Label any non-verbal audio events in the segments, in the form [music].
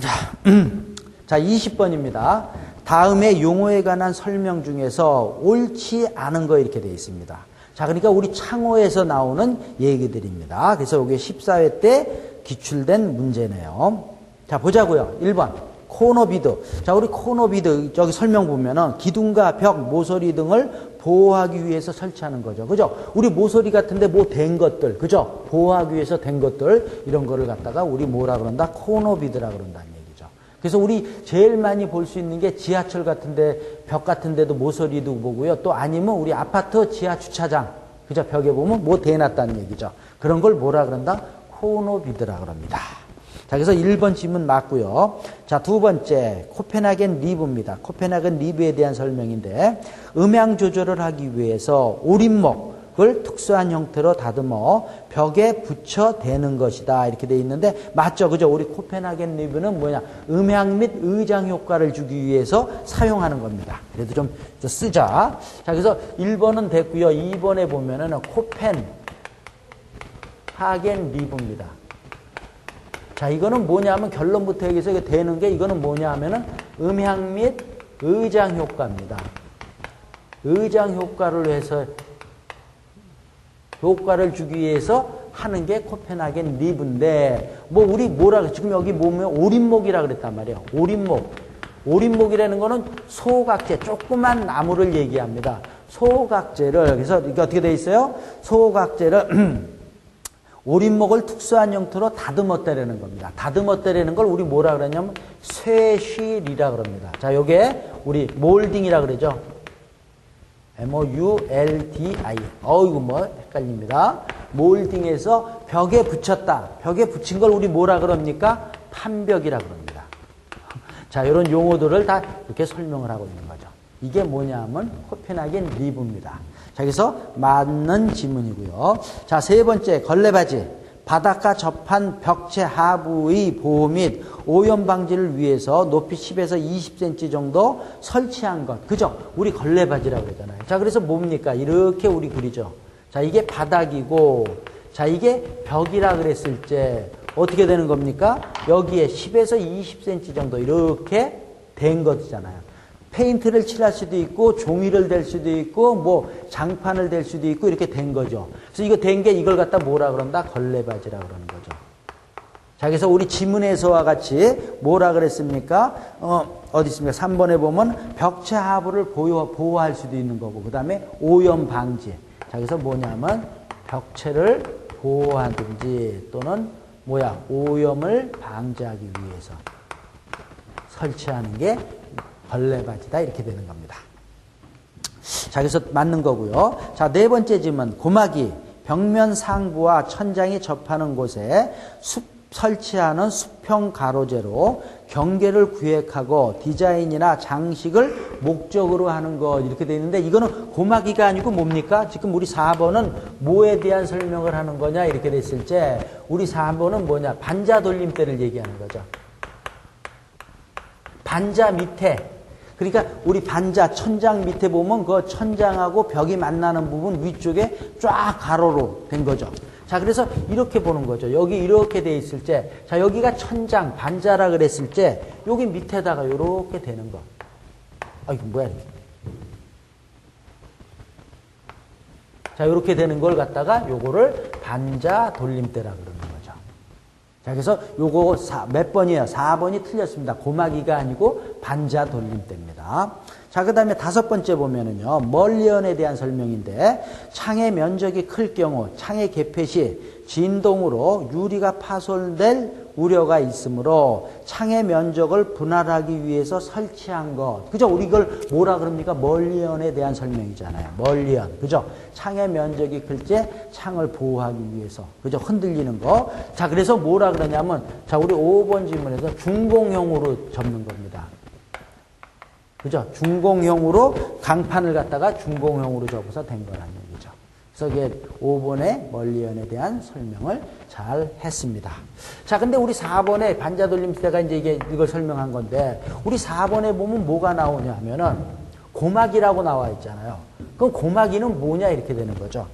자, 자 20번입니다. 다음에 용어에 관한 설명 중에서 옳지 않은 거 이렇게 되어 있습니다. 자, 그러니까 우리 창호에서 나오는 얘기들입니다. 그래서 이게 14회 때 기출된 문제네요. 자, 보자고요. 1번. 코너비드. 자, 우리 코너비드, 저기 설명 보면은 기둥과 벽, 모서리 등을 보호하기 위해서 설치하는 거죠. 그죠? 우리 모서리 같은데 뭐 된 것들, 그죠? 보호하기 위해서 된 것들, 이런 거를 갖다가 우리 뭐라 그런다? 코너비드라 그런다는 얘기죠. 그래서 우리 제일 많이 볼 수 있는 게 지하철 같은데, 벽 같은데도 모서리도 보고요. 또 아니면 우리 아파트 지하 주차장, 그죠? 벽에 보면 뭐 대놨다는 얘기죠. 그런 걸 뭐라 그런다? 코너비드라 그럽니다. 자, 그래서 1번 질문 맞고요. 자, 두 번째, 코펜하겐 리브입니다. 코펜하겐 리브에 대한 설명인데, 음향 조절을 하기 위해서 오림목을 특수한 형태로 다듬어 벽에 붙여 대는 것이다. 이렇게 돼 있는데, 맞죠? 그죠? 우리 코펜하겐 리브는 뭐냐? 음향 및 의장 효과를 주기 위해서 사용하는 겁니다. 그래도 좀 쓰자. 자, 그래서 1번은 됐고요. 2번에 보면은 코펜 하겐 리브입니다. 자, 이거는 뭐냐면 결론부터 여기서 되는 게 이거는 뭐냐 하면은 음향 및 의장 효과입니다. 의장 효과를 해서 효과를 주기 위해서 하는 게 코펜하겐 리브인데 뭐 우리 뭐라 지금 여기 보면 오림목이라 그랬단 말이에요. 오림목. 오림목이라는 거는 소각제 조그만 나무를 얘기합니다. 소각제를 그래서 이게 어떻게 돼 있어요? 소각제를 [clears throat] 오림목을 특수한 형태로 다듬었다라는 겁니다. 다듬었다라는 걸 우리 뭐라 그러냐면 쇠실이라 그럽니다. 자, 요게 우리 몰딩이라 그러죠. M-O-U-L-D-I. 어이구, 뭐, 헷갈립니다. 몰딩에서 벽에 붙였다. 벽에 붙인 걸 우리 뭐라 그럽니까? 판벽이라 그럽니다. 자, 이런 용어들을 다 이렇게 설명을 하고 있는 거죠. 이게 뭐냐면 코펜하겐 리브입니다. 자, 여기서 맞는 지문이고요. 자, 세 번째, 걸레바지. 바닷가 접한 벽체 하부의 보호 및 오염 방지를 위해서 높이 10에서 20cm 정도 설치한 것. 그죠? 우리 걸레바지라고 그러잖아요. 자, 그래서 뭡니까? 이렇게 우리 그리죠. 자, 이게 바닥이고, 자, 이게 벽이라 그랬을 때 어떻게 되는 겁니까? 여기에 10에서 20cm 정도 이렇게 된 것이잖아요. 페인트를 칠할 수도 있고 종이를 댈 수도 있고 뭐 장판을 댈 수도 있고 이렇게 된 거죠. 그래서 이거 된 게 이걸 갖다 뭐라 그런다? 걸레바지라 그러는 거죠. 자, 그래서 우리 지문에서와 같이 뭐라 그랬습니까? 어, 어디 있습니까? 3번에 보면 벽체 하부를 보호, 보호할 수도 있는 거고, 그 다음에 오염 방지. 자, 그래서 뭐냐면 벽체를 보호하든지 또는 뭐야, 오염을 방지하기 위해서 설치하는 게 벌레바지다 이렇게 되는 겁니다. 자, 그래서 맞는 거고요. 자, 네 번째 질문. 고막이 벽면 상부와 천장이 접하는 곳에 숲 설치하는 수평 가로재로 경계를 구획하고 디자인이나 장식을 목적으로 하는 것 이렇게 되어 있는데 이거는 고막이가 아니고 뭡니까? 지금 우리 4번은 뭐에 대한 설명을 하는 거냐 이렇게 됐을 때 우리 4번은 뭐냐? 반자 돌림대를 얘기하는 거죠. 반자 밑에 그러니까 우리 반자 천장 밑에 보면 그 천장하고 벽이 만나는 부분 위쪽에 쫙 가로로 된 거죠. 자, 그래서 이렇게 보는 거죠. 여기 이렇게 돼 있을 때, 자, 여기가 천장, 반자라 그랬을 때, 여기 밑에다가 이렇게 되는 거. 아, 이거 뭐야, 이게. 자, 이렇게 되는 걸 갖다가 요거를 반자 돌림대라 그러는. 자, 그래서 요거 사, 몇 번이에요? 4번이 틀렸습니다. 고마기가 아니고 반자 돌림대입니다. 자, 그 다음에 다섯 번째 보면은요, 멀리언에 대한 설명인데, 창의 면적이 클 경우, 창의 개폐 시 진동으로 유리가 파손될 우려가 있으므로 창의 면적을 분할하기 위해서 설치한 것. 그죠? 우리 이걸 뭐라 그럽니까? 멀리언에 대한 설명이잖아요. 멀리언. 그죠? 창의 면적이 클 때 창을 보호하기 위해서. 그죠? 흔들리는 거. 자, 그래서 뭐라 그러냐면, 자, 우리 5번 질문에서 중공형으로 접는 겁니다. 그죠? 중공형으로 강판을 갖다가 중공형으로 접어서 된. 그래 서 이게 5번의 멀리연에 대한 설명을 잘 했습니다. 자, 근데 우리 4번에 반자 돌림 시대가 이제 이게 이걸 설명한 건데, 우리 4번에 보면 뭐가 나오냐 하면은 고막이라고 나와 있잖아요. 그럼 고막이는 뭐냐 이렇게 되는 거죠.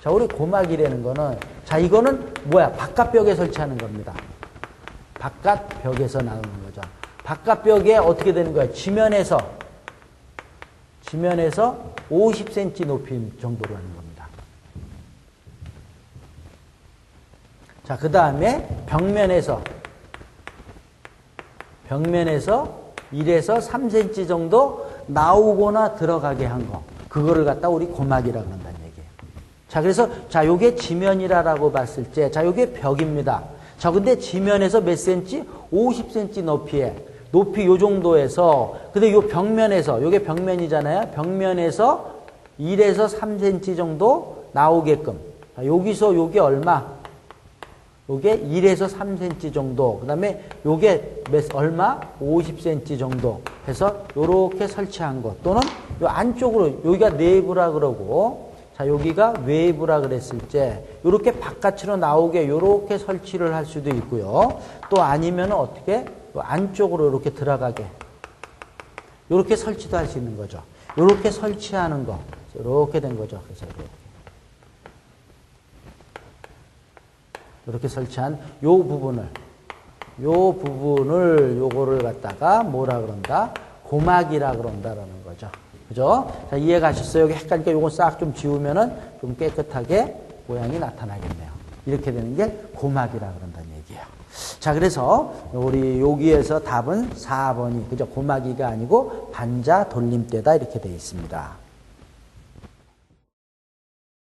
자, 우리 고막이라는 거는, 자, 이거는 뭐야? 바깥 벽에 설치하는 겁니다. 바깥 벽에서 나오는 거죠. 바깥 벽에 어떻게 되는 거예요? 지면에서 지면에서 50cm 높이 정도로 하는 겁니다. 자, 그 다음에 벽면에서 벽면에서 1에서 3cm 정도 나오거나 들어가게 한 거. 그거를 갖다 우리 고막이라 그런다는 얘기예요. 자, 그래서 자, 요게 지면이라고 봤을 때 자, 요게 벽입니다. 자, 근데 지면에서 몇 cm? 50cm 높이에 높이 요 정도에서 근데 요 벽면에서 요게 벽면이잖아요. 벽면에서 1에서 3cm 정도 나오게끔. 자, 여기서 요게 얼마? 요게 1에서 3cm 정도. 그 다음에 요게 몇 얼마? 50cm 정도 해서 요렇게 설치한 것. 또는 요 안쪽으로 여기가 내부라 그러고 자, 여기가 외부라 그랬을 때 요렇게 바깥으로 나오게 요렇게 설치를 할 수도 있고요. 또 아니면 어떻게 요 안쪽으로 이렇게 들어가게 요렇게 설치도 할 수 있는 거죠. 요렇게 설치하는 거. 이렇게 된 거죠. 그래서 이렇게. 이렇게 설치한 요 부분을 요 부분을 요거를 갖다가 뭐라 그런다? 고막이라 그런다라는 거죠. 그죠? 자, 이해 가셨어요? 여기 헷갈리니까 요거 싹좀 지우면은 좀 깨끗하게 모양이 나타나겠네요. 이렇게 되는 게 고막이라 그런다는 얘기예요. 자, 그래서 우리 여기에서 답은 4번이 그죠? 고막이가 아니고 반자 돌림대다 이렇게 되어 있습니다.